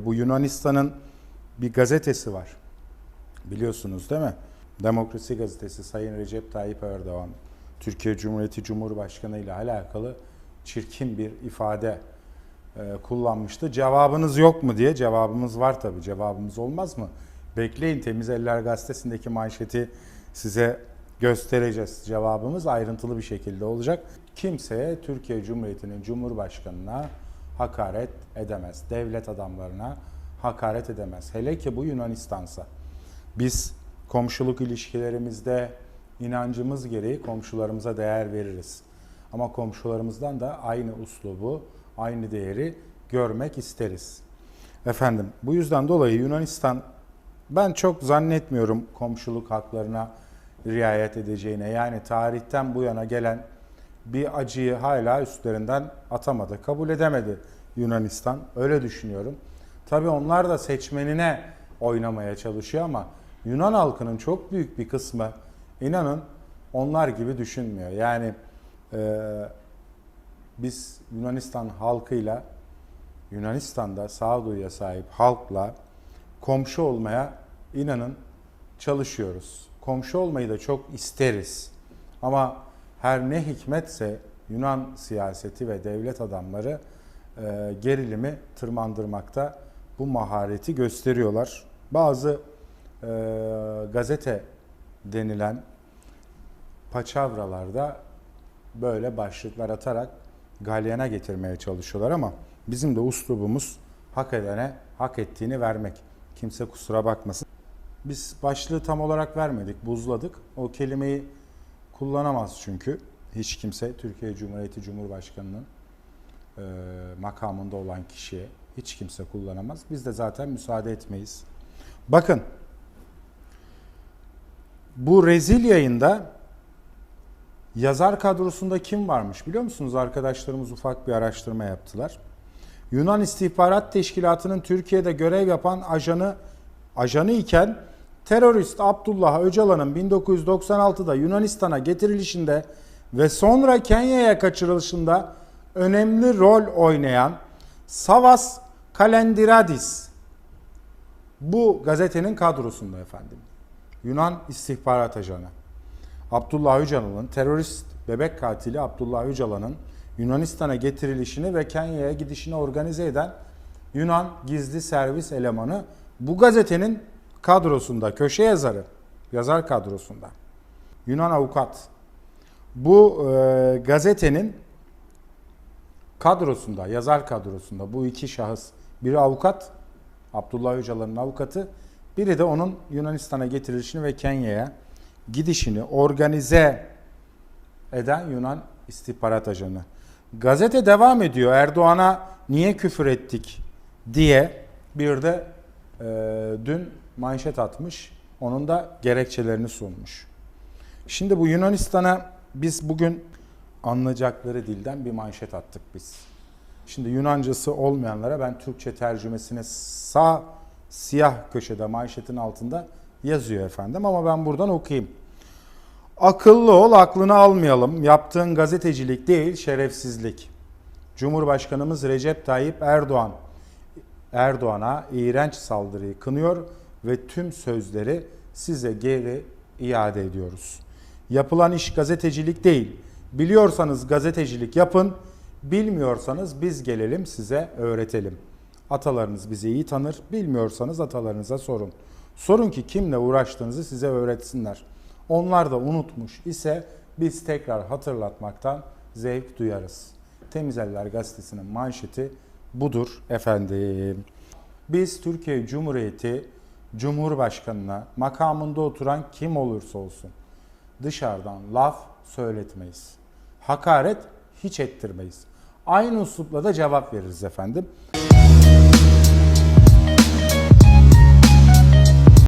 Bu Yunanistan'ın bir gazetesi var. Biliyorsunuz değil mi? Demokrasi Gazetesi Sayın Recep Tayyip Erdoğan Türkiye Cumhuriyeti Cumhurbaşkanı ile alakalı çirkin bir ifade e, kullanmıştı. Cevabınız yok mu diye cevabımız var tabii. Cevabımız olmaz mı? Bekleyin Temiz Eller Gazetesi'ndeki manşeti size göstereceğiz. Cevabımız ayrıntılı bir şekilde olacak. Kimseye Türkiye Cumhuriyeti'nin Cumhurbaşkanına hakaret edemez. Devlet adamlarına hakaret edemez. Hele ki bu Yunanistansa. Biz komşuluk ilişkilerimizde inancımız gereği komşularımıza değer veririz. Ama komşularımızdan da aynı uslubu, aynı değeri görmek isteriz. Efendim bu yüzden dolayı Yunanistan ben çok zannetmiyorum komşuluk haklarına riayet edeceğine. Yani tarihten bu yana gelen bir acıyı hala üstlerinden atamadı. Kabul edemedi Yunanistan. Öyle düşünüyorum. Tabii onlar da seçmenine oynamaya çalışıyor ama Yunan halkının çok büyük bir kısmı inanın onlar gibi düşünmüyor. Yani e, biz Yunanistan halkıyla Yunanistan'da sağduyuya sahip halkla komşu olmaya inanın çalışıyoruz. Komşu olmayı da çok isteriz. Ama her ne hikmetse Yunan siyaseti ve devlet adamları e, gerilimi tırmandırmakta bu mahareti gösteriyorlar. Bazı e, gazete denilen paçavralarda böyle başlıklar atarak galyana getirmeye çalışıyorlar ama bizim de uslubumuz hak edene hak ettiğini vermek. Kimse kusura bakmasın. Biz başlığı tam olarak vermedik, buzladık. O kelimeyi kullanamaz çünkü hiç kimse Türkiye Cumhuriyeti Cumhurbaşkanı'nın e, makamında olan kişiye hiç kimse kullanamaz. Biz de zaten müsaade etmeyiz. Bakın bu rezil yayında yazar kadrosunda kim varmış biliyor musunuz? Arkadaşlarımız ufak bir araştırma yaptılar. Yunan İstihbarat Teşkilatı'nın Türkiye'de görev yapan ajanı ajanı iken terörist Abdullah Öcalan'ın 1996'da Yunanistan'a getirilişinde ve sonra Kenya'ya kaçırılışında önemli rol oynayan Savas Kalendiradis bu gazetenin kadrosunda efendim. Yunan istihbarat ajanı. Abdullah Öcalan'ın terörist bebek katili Abdullah Öcalan'ın Yunanistan'a getirilişini ve Kenya'ya gidişini organize eden Yunan gizli servis elemanı bu gazetenin kadrosunda, köşe yazarı, yazar kadrosunda. Yunan avukat. Bu e, gazetenin kadrosunda, yazar kadrosunda bu iki şahıs. Biri avukat, Abdullah Öcalan'ın avukatı. Biri de onun Yunanistan'a getirilişini ve Kenya'ya gidişini organize eden Yunan istihbarat ajanı. Gazete devam ediyor. Erdoğan'a niye küfür ettik diye bir de e, dün manşet atmış. Onun da gerekçelerini sunmuş. Şimdi bu Yunanistan'a biz bugün anlayacakları dilden bir manşet attık biz. Şimdi Yunancası olmayanlara ben Türkçe tercümesini sağ siyah köşede manşetin altında yazıyor efendim ama ben buradan okuyayım. Akıllı ol, aklını almayalım. Yaptığın gazetecilik değil, şerefsizlik. Cumhurbaşkanımız Recep Tayyip Erdoğan Erdoğan'a iğrenç saldırıyı kınıyor ve tüm sözleri size geri iade ediyoruz. Yapılan iş gazetecilik değil. Biliyorsanız gazetecilik yapın, bilmiyorsanız biz gelelim size öğretelim. Atalarınız bizi iyi tanır, bilmiyorsanız atalarınıza sorun. Sorun ki kimle uğraştığınızı size öğretsinler. Onlar da unutmuş ise biz tekrar hatırlatmaktan zevk duyarız. Temiz Eller Gazetesi'nin manşeti budur efendim. Biz Türkiye Cumhuriyeti Cumhurbaşkanına makamında oturan kim olursa olsun dışarıdan laf söyletmeyiz. Hakaret hiç ettirmeyiz. Aynı uslupla da cevap veririz efendim.